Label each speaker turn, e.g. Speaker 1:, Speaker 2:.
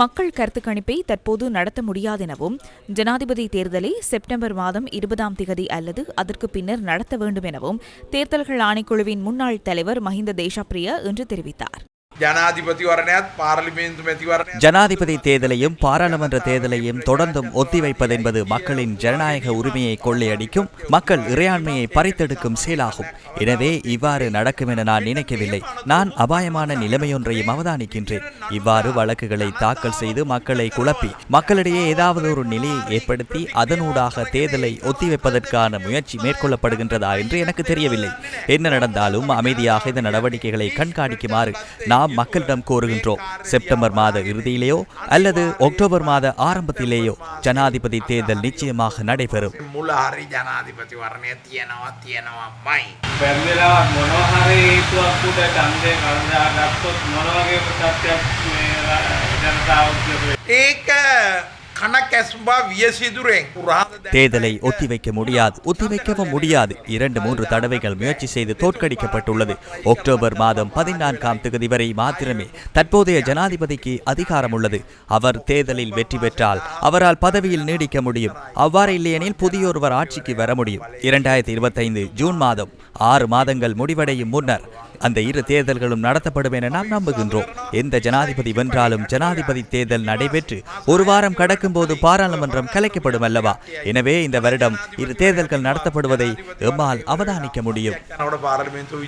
Speaker 1: மக்கள் கருத்து கணிப்பை தற்போது நடத்த முடியாதெனவும் ஜனாதிபதி தேர்தலை செப்டம்பர் மாதம் இருபதாம் திகதி அல்லது அதற்கு பின்னர் நடத்த வேண்டும் எனவும் தேர்தல்கள் ஆணைக்குழுவின் முன்னாள் தலைவர் மஹிந்த தேசப்பிரிய இன்று தெரிவித்தார்.
Speaker 2: ஜனாதிபதி தேர்தலையும் பாராளுமன்ற தேர்தலையும் தொடர்ந்தும் ஒத்திவைப்பது என்பது மக்களின் ஜனநாயக உரிமையை கொள்ளையடிக்கும் மக்கள் இறையாண்மையை பறித்தெடுக்கும் செயலாகும். எனவே இவ்வாறு நடக்கும் என நான் நினைக்கவில்லை. நான் அபாயமான நிலைமையொன்றையும் அவதானிக்கின்றேன். இவ்வாறு வழக்குகளை தாக்கல் செய்து மக்களை குழப்பி மக்களிடையே ஏதாவது ஒரு நிலையை ஏற்படுத்தி அதனூடாக தேர்தலை ஒத்திவைப்பதற்கான முயற்சி மேற்கொள்ளப்படுகின்றதா என்று எனக்கு தெரியவில்லை. என்ன நடந்தாலும் அமைதியாக இந்த நடவடிக்கைகளை கண்காணிக்குமாறு நான் நாம் மக்களிடம் கோருகின்றோம். செப்டம்பர் மாத இறுதியிலேயோ அல்லது அக்டோபர் மாத ஆரம்பத்திலேயோ ஜனாதிபதி தேர்தல் நிச்சயமாக நடைபெறும்.
Speaker 3: ஜனாதிபதி
Speaker 2: தேர்தலை ஒத்திவைக்க முடியாது ஒத்திவைக்கவும் முடியாது. இரண்டு மூன்று தடவைகள் முயற்சி செய்து தோற்கடிக்கப்பட்டுள்ளது. அக்டோபர் மாதம் பதினான்காம் தேதி வரை மாத்திரமே தற்போதைய ஜனாதிபதிக்கு அதிகாரம் உள்ளது அவர் தேர்தலில் வெற்றி பெற்றால் அவரால் பதவியில் நீடிக்க முடியும். அவ்வாறு இல்லையெனில் புதியொருவர் ஆட்சிக்கு வர முடியும். இரண்டாயிரத்தி இருபத்தைந்து ஜூன் மாதம் ஆறு மாதங்கள் முடிவடையும் முன்னர் அந்த இரு தேர்தல்களும் நடத்தப்படும் என நாம் நம்புகின்றோம். எந்த ஜனாதிபதி வென்றாலும் ஜனாதிபதி தேர்தல் நடைபெற்று ஒரு வாரம் கடக்கும் போது பாராளுமன்றம் கலைக்கப்படும் அல்லவா? எனவே இந்த வருடம் இரு தேர்தல்கள் நடத்தப்படுவதை எம்மால் அவதானிக்க முடியும்.
Speaker 3: பாராளுமன்ற